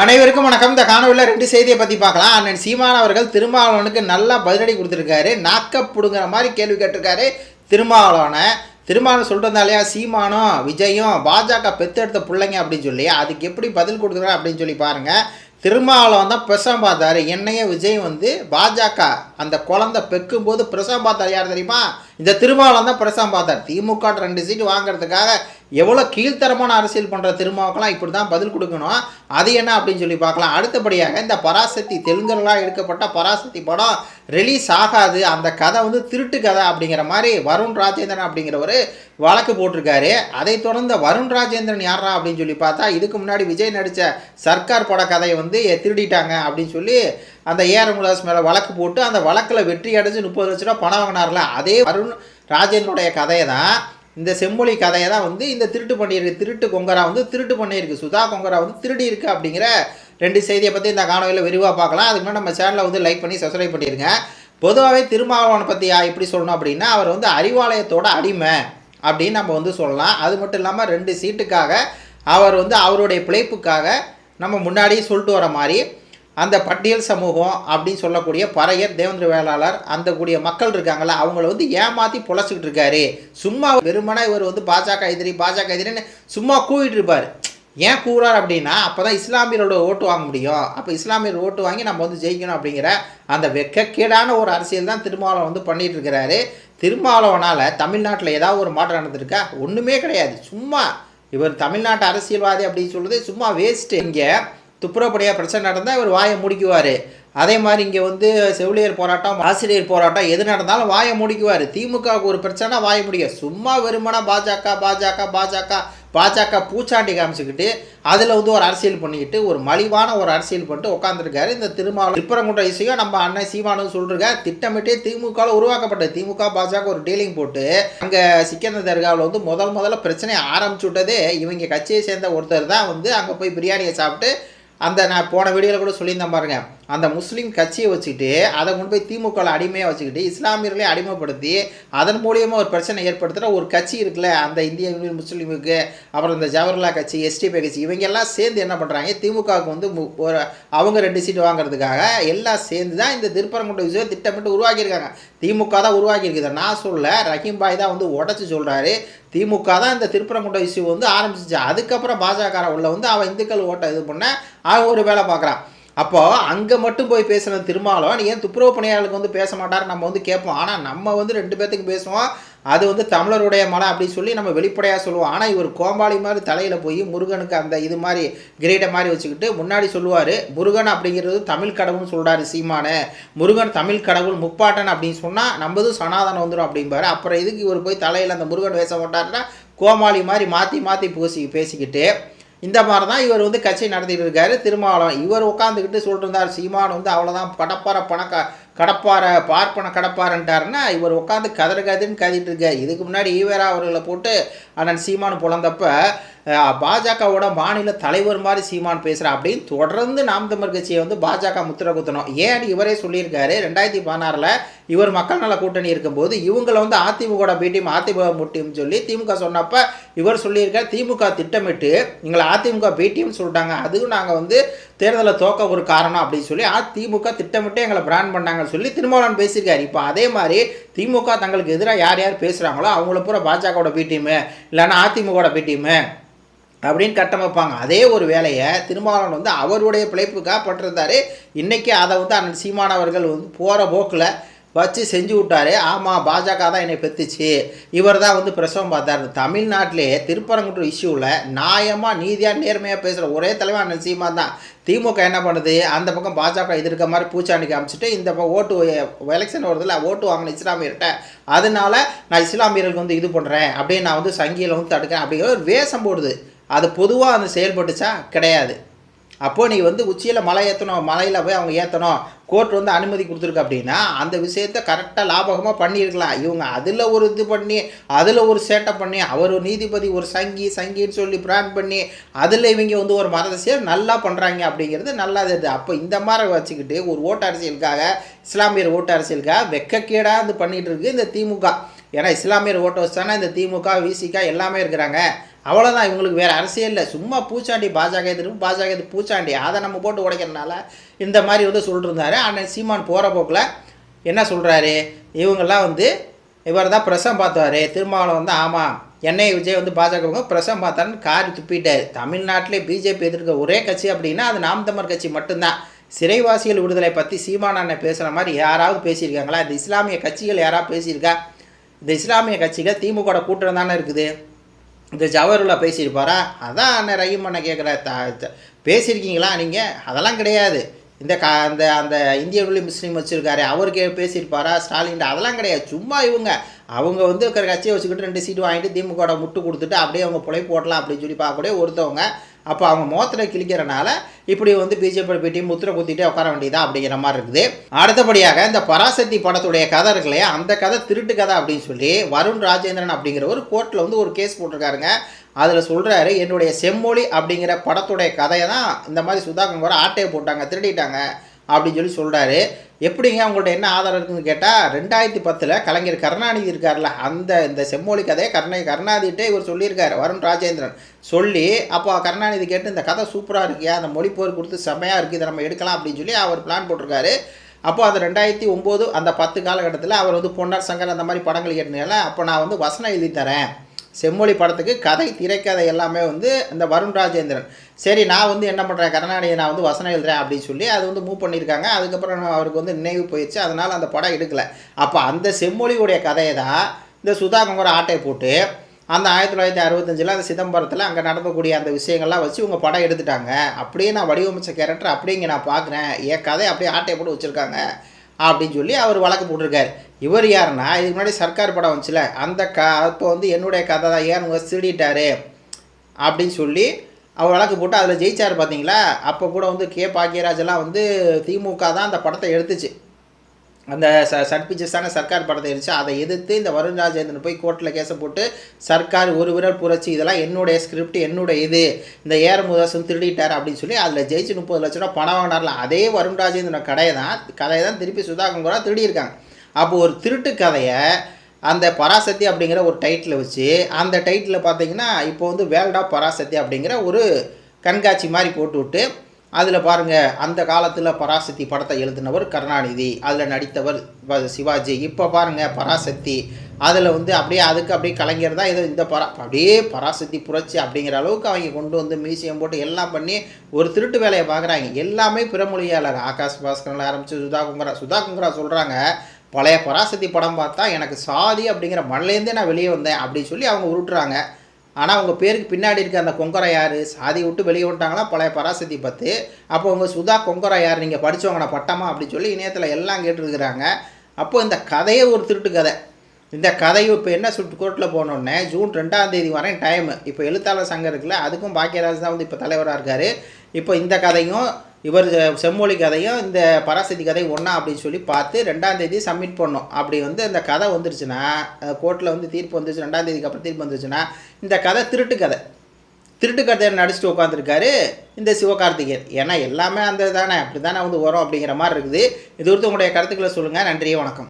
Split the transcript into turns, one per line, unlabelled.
அனைவருக்கும் வணக்கம். இந்த காணொலியில் ரெண்டு செய்தியை பற்றி பார்க்கலாம். அண்ணன் சீமான் அவர்கள் திருமாவளவனுக்கு நல்லா பதிலடி கொடுத்துருக்காரு. நாக்க பிடுங்குற மாதிரி கேள்வி கேட்டிருக்காரு திருமாவளவனை. திருமாவளவன் சொல்கிறதாலையா சீமானும் விஜயும் பாஜக பெத்தெடுத்த பிள்ளைங்க அப்படின்னு சொல்லி அதுக்கு எப்படி பதில் கொடுக்குறாரு அப்படின்னு சொல்லி பாருங்கள் திருமாவளவன் தான் பிரசவம் பார்த்தாரு. என்னையே விஜய் வந்து பாஜக அந்த குழந்தை பெக்கும்போது பிரசவம் பார்த்தார். யார் தெரியுமா? இந்த திருமாவளவன் தான் பிரசவம் பார்த்தார். திமுக ரெண்டு சீட்டு வாங்குறதுக்காக எவ்வளோ கீழ்த்தரமான அரசியல் பண்ணுற திருமாவுக்கெல்லாம் இப்படி தான் பதில் கொடுக்கணும். அது என்ன அப்படின்னு சொல்லி பார்க்கலாம். அடுத்தபடியாக இந்த பராசக்தி தெலுங்குலாம் எடுக்கப்பட்ட பராசக்தி படம் ரிலீஸ் ஆகாது. அந்த கதை வந்து திருட்டு கதை அப்படிங்கிற மாதிரி வருண் ராஜேந்திரன் அப்படிங்கிறவர் வழக்கு போட்டிருக்காரு. அதைத் தொடர்ந்து வருண் ராஜேந்திரன் யாரா அப்படின்னு சொல்லி பார்த்தா இதுக்கு முன்னாடி விஜய் நடித்த சர்க்கார் பட கதையை வந்து திருடிட்டாங்க அப்படின்னு சொல்லி அந்த ஏஆர் முலாஸ் மேலே வழக்கு போட்டு அந்த வழக்கில் வெற்றி அடைஞ்சு முப்பது லட்ச ரூபா பணம் வாங்கினார்ல அதே வருண் ராஜேந்திரனுடைய கதையை தான் இந்த செம்மொழி கதையை தான் வந்து இந்த திருட்டு பண்ணியிருக்கு திருட்டு கொங்கரா வந்து திருட்டு பண்ணியிருக்கு சுதா கொங்கரா வந்து திருடி இருக்கு அப்படிங்கிற ரெண்டு செய்தியை பற்றி இந்த காணொலியில் விரிவாக பார்க்கலாம். அதுக்கு முன்னாடி நம்ம சேனலை வந்து லைக் பண்ணி சப்ஸ்கிரைப் பண்ணிடுங்க பொதுவாகவே திருமாவளவனை பற்றி எப்படி சொல்லணும் அப்படின்னா அவர் வந்து அறிவாலயத்தோட அடிமை அப்படின்னு நம்ம வந்து சொல்லலாம். அது மட்டும் இல்லாமல் ரெண்டு சீட்டுக்காக அவர் வந்து அவருடைய பிழைப்புக்காக நம்ம முன்னாடியே சொல்லிட்டு வர மாதிரி அந்த பட்டியல் சமூகம் அப்படின்னு சொல்லக்கூடிய பறையர் தேவேந்திர வேளாளர் அந்த கூடிய மக்கள் இருக்காங்கல்ல அவங்கள வந்து ஏமாற்றி பொழைச்சிக்கிட்டு இருக்காரு. சும்மா வெறுமனா இவர் வந்து பாஜக எதிரி பாஜக எதிரின்னு சும்மா கூவிட்டு இருப்பார். ஏன் கூறார் அப்படின்னா அப்போ தான் இஸ்லாமியரோட ஓட்டு வாங்க முடியும். அப்போ இஸ்லாமியர் ஓட்டு வாங்கி நம்ம வந்து ஜெயிக்கணும் அப்படிங்கிற அந்த வெக்கக்கேடான ஒரு அரசியல் தான் திருமாவளவன் வந்து பண்ணிட்டு இருக்கிறாரு. திருமாவளவனால் தமிழ்நாட்டில் ஏதாவது ஒரு மாற்றம் நடந்திருக்கா? ஒன்றுமே கிடையாது. சும்மா இவர் தமிழ்நாட்டு அரசியல்வாதி அப்படின்னு சொல்லுறது சும்மா வேஸ்ட்டு இங்கே துப்புரப்படியாக பிரச்சனை நடந்தால் இவர் வாயை முடிக்குவார். அதே மாதிரி இங்கே வந்து செவிலியர் போராட்டம் ஆசிரியர் போராட்டம் எது நடந்தாலும் வாயை முடிக்குவார். திமுகவுக்கு ஒரு பிரச்சனை வாயை முடிக்க. சும்மா வெறுமனா பாஜக பாஜக பாஜக பாஜக பூச்சாண்டி காமிச்சுக்கிட்டு அதில் வந்து ஒரு அரசியல் பண்ணிக்கிட்டு ஒரு மலிவான ஒரு அரசியல் பண்ணிட்டு உட்காந்துருக்காரு இந்த திருமாவளவன் திருப்பரங்குன்ற இசையும் நம்ம அண்ணன் சீமானு சொல்லிருக்காரு. திட்டமிட்டே திமுகவில் உருவாக்கப்பட்ட திமுக பாஜக ஒரு டீலிங் போட்டு அங்கே சிக்கந்த தர்காவில் வந்து முதல் முதல்ல பிரச்சனையை ஆரம்பிச்சு விட்டதே. இவங்க கட்சியை சேர்ந்த ஒருத்தர் தான் வந்து அங்கே போய் பிரியாணியை சாப்பிட்டு அந்த நான் போன வீடியோவில் கூட சொல்லியிருந்தேன் பாருங்கள் அந்த முஸ்லீம் கட்சியை வச்சுக்கிட்டு அதை கொண்டு போய் திமுகவில் அடிமையாக வச்சுக்கிட்டு இஸ்லாமியர்களே அடிமைப்படுத்தி அதன் மூலியமாக ஒரு பிரச்சனை ஏற்படுத்துகிற ஒரு கட்சி இருக்குல்ல அந்த இந்திய யூனியன் முஸ்லீமுக்கு அப்புறம் இந்த ஜவஹர்லால் கட்சி எஸ்டிபி கட்சி இவங்கெல்லாம் சேர்ந்து என்ன பண்ணுறாங்க திமுகவுக்கு வந்து மு- ஒரு அவங்க ரெண்டு சீட்டு வாங்குறதுக்காக எல்லாம் சேர்ந்து தான் இந்த திருப்பரங்குன்ற விஷயம் திட்டமிட்டு உருவாக்கியிருக்காங்க. திமுக தான் உருவாக்கியிருக்குது நான் சொல்ல ரஹீம் பாய் தான் வந்து உடச்சி சொல்கிறாரு திமுக தான் இந்த திருப்பரங்குன்ற இஷ்யூ வந்து ஆரம்பிச்சிச்சு. அதுக்கப்புறம் பாஜக உள்ள வந்து அவன் இந்துக்கள் ஓட்டை இது பண்ண அவன் ஒரு வேலை பார்க்குறான். அப்போ அங்கே மட்டும் போய் பேசுன நீ ஏன் துப்புரவு பணியாளர்களுக்கு வந்து பேச மாட்டார் நம்ம வந்து கேட்போம். ஆனால் நம்ம வந்து ரெண்டு பேர்த்துக்கு பேசுவோம். அது வந்து தமிழருடைய மலை அப்படின்னு சொல்லி நம்ம வெளிப்படையாக சொல்லுவோம். ஆனால் இவர் கோம்பாளி மாதிரி தலையில் போய் முருகனுக்கு அந்த இது மாதிரி கிரீடம் மாதிரி வச்சுக்கிட்டு முன்னாடி சொல்லுவார் முருகன் அப்படிங்கிறது தமிழ் கடவுள்னு சொல்கிறாரு சீமானு. முருகன் தமிழ் கடவுள் முப்பாட்டன் அப்படின்னு சொன்னால் நம்மதும் சனாதனம் வந்துடும் அப்படிம்பாரு. அப்புறம் இதுக்கு இவர் போய் தலையில் அந்த முருகன் பேச மாட்டார்னா கோமாளி மாதிரி மாற்றி மாற்றி பூசி பேசிக்கிட்டு இந்த மாதிரி தான் இவர் வந்து கட்சி நடத்திட்டு இருக்காரு. திருமாவளவன் இவர் உட்காந்துக்கிட்டு சொல்லிட்டு இருந்தார். சீமான் வந்து அவ்வளோதான் கடப்பார பணக்கா கடப்பாரை பார்ப்பன கடப்பாறன்ட்டாருன்னா இவர் உட்காந்து கதறு கதின்னு கதிட்டு இருக்காரு. இதுக்கு முன்னாடி ஈவேரா அவர்களை போட்டு அண்ணன் சீமான் புலந்தப்ப பாஜகவோட மாநில தலைவர் மாதிரி சீமான் பேசுகிறா அப்படின்னு தொடர்ந்து நாம் தமிழ் கட்சியை வந்து பாஜக முத்திர குத்தணும். ஏன் இவரே சொல்லியிருக்காரு. ரெண்டாயிரத்தி பதினாறில் இவர் மக்கள் நல கூட்டணி இருக்கும்போது இவங்களை வந்து அதிமுக பேட்டியும் அதிமுக முட்டின்னு சொல்லி திமுக சொன்னப்ப இவர் சொல்லியிருக்கார். திமுக திட்டமிட்டு எங்களை அதிமுக பி சொல்லிட்டாங்க. அதுவும் நாங்கள் வந்து தேர்தலில் தோக்க ஒரு காரணம் அப்படின்னு சொல்லி அதிமுக திட்டமிட்டு எங்களை பிராண்ட் பண்ணாங்கன்னு சொல்லி திருமாவளவன் பேசியிருக்காரு. இப்போ அதே மாதிரி திமுக தங்களுக்கு எதிராக யார் யார் பேசுகிறாங்களோ அவங்கள பூரா பாஜகவோட பி டீமு இல்லைன்னா அதிமுகவோட பி டீமு அப்படின்னு கட்டமைப்பாங்க அதே ஒரு வேலையை திருமாவளவன் வந்து அவருடைய பிழைப்புக்காக பட்டிருந்தாரு. இன்றைக்கி அதை வந்து அண்ணன் சீமானவர்கள் வந்து போகிற போக்கில் வச்சு செஞ்சு விட்டாரு. ஆமாம் பாஜக தான் என்னை பெத்துச்சு. இவர் தான் வந்து பிரசவம் பார்த்தார். தமிழ்நாட்டிலே திருப்பரங்குன்ற இஷ்யூவில் நியாயமாக நீதியாக நேர்மையாக பேசுகிற ஒரே தலைவர் அண்ணன் சீமா தான். திமுக என்ன பண்ணுது? அந்த பக்கம் பாஜக எதிர்க்க மாதிரி பூச்சாண்டி காமிச்சிட்டு இந்த பக்கம் ஓட்டு எலெக்ஷன் வருதுல ஓட்டு வாங்கின இஸ்லாமியர்கிட்ட அதனால நான் இஸ்லாமியர்களுக்கு வந்து இது பண்ணுறேன் அப்படியே நான் வந்து சங்கியில் வந்து தடுக்கிறேன். அப்படிங்கிற ஒரு வேஷம் போடுது. அது பொதுவாக அந்த செயல்பட்டுச்சா? கிடையாது. அப்போது நீ வந்து உச்சியில் மலை ஏற்றணும் மலையில் போய் அவங்க ஏற்றணும் கோர்ட் வந்து அனுமதி கொடுத்துருக்கு அப்படின்னா அந்த விஷயத்த கரெக்டாக லாபகமாக பண்ணியிருக்கலாம். இவங்க அதில் ஒரு இது பண்ணி அதில் ஒரு சேட்டை பண்ணி அவர் ஒரு நீதிபதி ஒரு சங்கி சங்கின்னு சொல்லி பிராண்ட் பண்ணி அதில் இவங்க வந்து ஒரு மரதசியர் நல்லா பண்ணுறாங்க அப்படிங்கிறது நல்லா இது அப்போ இந்த மாதிரி வச்சுக்கிட்டு ஒரு ஓட்டு அரசியலுக்காக இஸ்லாமியர் ஓட்டு அரசியலுக்காக வெக்கக்கேடாக இது பண்ணிகிட்டு இருக்குது இந்த திமுக. ஏன்னா இஸ்லாமியர் ஓட்டு வச்சானா இந்த திமுக விசிக எல்லாமே இருக்கிறாங்க. அவ்வளோதான் இவங்களுக்கு வேறு அரசியல் இல்லை. சும்மா பூச்சாண்டி பாஜக எதிர்ப்பு பாஜக எதிர்ப்பு பூச்சாண்டி. அதை நம்ம போட்டு உடைக்கிறனால இந்த மாதிரி வந்து சொல்லிருந்தாரு ஆனால் சீமான் போகிற போக்கில் என்ன சொல்கிறாரு இவங்கெல்லாம் வந்து இவர் தான் பிரசம் பார்த்தாரு. திருமாவளம் வந்து ஆமாம் என்ஐ விஜய் வந்து பாஜக பிரசம் பார்த்தாருன்னு காரி துப்பிட்டார். தமிழ்நாட்டிலே பிஜேபி எதிர்க்க ஒரே கட்சி அப்படின்னா அது நாம் தமிழர் கட்சி மட்டும்தான். சிறைவாசிகள் விடுதலை பற்றி சீமான் அண்ணன் பேசுகிற மாதிரி யாராவது பேசியிருக்காங்களா? இந்த இஸ்லாமிய கட்சிகள் யாராவது பேசியிருக்கா? இந்த இஸ்லாமிய கட்சிகள் திமுக கூட்டம் தானே இருக்குது? இந்த ஜவஹர்லா பேசியிருப்பாரா அதான் அண்ணன் ரஹீம் அண்ணன் கேட்குற த பேசியிருக்கீங்களா நீங்கள் அதெல்லாம் கிடையாது. இந்த க அந்த அந்த இந்திய விடுதலை முஸ்லீம் வச்சுருக்காரு கே பேசியிருப்பாரா ஸ்டாலின். அதெல்லாம் கிடையாது. சும்மா இவங்க. அவங்க வந்து இருக்கிற கட்சியை வச்சுக்கிட்டு ரெண்டு சீட்டு வாங்கிட்டு திமுகவோட முட்டு கொடுத்துட்டு அப்படியே அவங்க புழை போடலாம் அப்படின்னு சொல்லி பார்க்கக்கூடிய ஒருத்தவங்க. அப்போ அவங்க மோத்தில் கிழிக்கிறனால இப்படி வந்து பிஜேபி போயிட்டு முத்திரை குத்திட்டு உட்கார வேண்டியதா அப்படிங்கிற மாதிரி இருக்குது. அடுத்தபடியாக இந்த பராசக்தி படத்துடைய கதை இருக்கு இல்லையா அந்த கதை திருட்டு கதை அப்படின்னு சொல்லி வருண் ராஜேந்திரன் அப்படிங்கிற ஒரு கோர்ட்டில் வந்து ஒரு கேஸ் போட்டிருக்காருங்க. அதில் சொல்கிறாரு என்னுடைய செம்மொழி அப்படிங்கிற படத்துடைய கதையை தான் இந்த மாதிரி சுதா கங்கோர ஆட்டையை போட்டாங்க திருடிட்டாங்க அப்படின்னு சொல்லி சொல்கிறாரு எப்படிங்க அவங்கள்ட்ட என்ன ஆதாரம் இருக்குதுன்னு கேட்டால் ரெண்டாயிரத்தி பத்தில் கலைஞர் கருணாநிதி இருக்கார்ல அந்த இந்த செம்மொழி கதையை கருணை கருணாநிதிட்டே இவர் சொல்லியிருக்காரு வருண் ராஜேந்திரன். சொல்லி அப்போ கருணாநிதி கேட்டு இந்த கதை சூப்பராக இருக்கியா அந்த மொழிப்போர் கொடுத்து செம்மையாக இருக்குது இதை நம்ம எடுக்கலாம் அப்படின்னு சொல்லி அவர் பிளான் போட்டிருக்காரு. அப்போ அது ரெண்டாயிரத்தி ஒம்போது அந்த பத்து காலகட்டத்தில் அவர் வந்து பொன்னர் சங்கர் அந்த மாதிரி படங்கள் கேட்டனால அப்போ நான் வந்து வசனம் எழுதி தரேன். செம்மொழி படத்துக்கு கதை திரைக்கதை எல்லாமே வந்து இந்த வருண் ராஜேந்திரன். சரி நான் வந்து என்ன பண்ணுறேன் கருணாநிதி நான் வந்து வசனம் எழுதுறேன் அப்படின்னு சொல்லி அது வந்து மூவ் பண்ணியிருக்காங்க. அதுக்கப்புறம் அவருக்கு வந்து நினைவு போயிடுச்சு. அதனால் அந்த படம் எடுக்கலை. அப்போ அந்த செம்மொழியுடைய கதையை தான் இந்த சுதா கங்கோர ஆட்டை போட்டு அந்த ஆயிரத்தி தொள்ளாயிரத்தி அறுபத்தஞ்சில் அந்த சிதம்பரத்தில் அங்கே நடக்கக்கூடிய அந்த விஷயங்கள்லாம் வச்சு இவங்க படம் எடுத்துட்டாங்க. அப்படியே நான் வடிவமைச்ச கேரக்டர் அப்படியே இங்கே நான் பார்க்குறேன். என் கதை அப்படியே ஆட்டை போட்டு வச்சுருக்காங்க. அப்படின்னு சொல்லி அவர் வழக்கு போட்டிருக்காரு. இவர் யாருன்னா இதுக்கு முன்னாடி சர்க்கார் படம் வந்துச்சுல அந்த க அப்போ வந்து என்னுடைய கதை தான் ஏன் உங்கள் திருடிட்டாரு அப்படின்னு சொல்லி அவர் வழக்கு போட்டு அதில் ஜெயிச்சார் பார்த்தீங்களா அப்போ கூட வந்து கே. பாக்கியராஜெல்லாம் வந்து திமுக தான் அந்த படத்தை எடுத்துச்சு. அந்த ச சட்பிச்சஸான சர்க்கார் படத்தை இருந்துச்சு அதை எதிர்த்து இந்த வருண் ராஜேந்திரன் போய் கோர்ட்டில் கேஸை போட்டு சர்க்கார் ஒரு விரல் புரட்சி இதெல்லாம் என்னுடைய ஸ்கிரிப்ட் என்னுடைய இது. இந்த ஏர் முதாசன் திருடிட்டார் அப்படின்னு சொல்லி அதில் ஜெயிச்சு முப்பது லட்ச ரூபா பணம் வாங்கினார்ல அதே வருண் ராஜேந்திரன் கடையை தான் கதையை தான் திருப்பி சுதா கங்கோரா திருடியிருக்காங்க. அப்போ ஒரு திருட்டு கதையை அந்த பராசக்தி அப்படிங்கிற ஒரு டைட்டில் வச்சு அந்த டைட்டில் பார்த்தீங்கன்னா இப்போ வந்து வேல்டா பராசக்தி அப்படிங்கிற ஒரு கண்காட்சி மாதிரி போட்டு விட்டு அதில் பாருங்கள் அந்த காலத்தில் பராசக்தி படத்தை எழுதினவர் கருணாநிதி அதில் நடித்தவர் சிவாஜி. இப்போ பாருங்கள் பராசக்தி அதில் வந்து அப்படியே அதுக்கு அப்படியே கலைஞர் தான் ஏதோ இந்த பரா அப்படியே பராசக்தி புரட்சி அப்படிங்கிற அளவுக்கு அவங்க கொண்டு வந்து மியூசியம் போட்டு எல்லாம் பண்ணி ஒரு திருட்டு வேலையை பார்க்குறாங்க எல்லாமே பிறமொழியாளர் ஆகாஷ் பாஸ்கரன் ஆரம்பித்து சுதா குங்கரா சுதா குங்கரா சொல்கிறாங்க பழைய பராசக்தி படம் பார்த்தா எனக்கு சாதி அப்படிங்கிற மண்லேருந்தே நான் வெளியே வந்தேன் அப்படின்னு சொல்லி அவங்க உருட்டுறாங்க. ஆனால் உங்கள் பேருக்கு பின்னாடி இருக்க அந்த கொங்கரை யார்? சாதி விட்டு வெளியே விட்டாங்கன்னா பழைய பராசக்தி பத்து. அப்போ உங்கள் சுதா கொங்கரை யார்? நீங்கள் படித்தவங்கன பட்டமா? அப்படின்னு சொல்லி இணையத்தில் எல்லாம் கேட்டுருக்குறாங்க. அப்போ இந்த கதையே ஒரு திருட்டு கதை. இந்த கதையை இப்போ என்ன சுட்டு கோர்ட்டில் போனோடனே ஜூன் ரெண்டாம் தேதி வரையும் டைமு இப்போ எழுத்தாளர் சங்கம் இருக்குல்ல அதுக்கும் பாக்கியராஜ் தான் வந்து இப்போ தலைவராக இருக்கார். இப்போ இந்த கதையும் இவர் செம்மொழி கதையும் இந்த பராசக்தி கதையும் ஒன்றா அப்படின்னு சொல்லி பார்த்து ரெண்டாம் தேதி சப்மிட் பண்ணோம். அப்படி வந்து அந்த கதை வந்துருச்சுன்னா கோர்ட்டில் வந்து தீர்ப்பு வந்துருச்சு ரெண்டாம் தேதிக்கு அப்புறம் தீர்ப்பு வந்துருச்சுன்னா இந்த கதை திருட்டு கதை. திருட்டு கதையை நடிச்சுட்டு உட்காந்துருக்காரு இந்த சிவகார்த்திகேயன். ஏன்னா எல்லாமே அந்த தானே அப்படி தானே வந்து வரும் அப்படிங்கிற மாதிரி இருக்குது. இது குறித்து உங்களுடைய கருத்துக்களை சொல்லுங்கள் நன்றி வணக்கம்.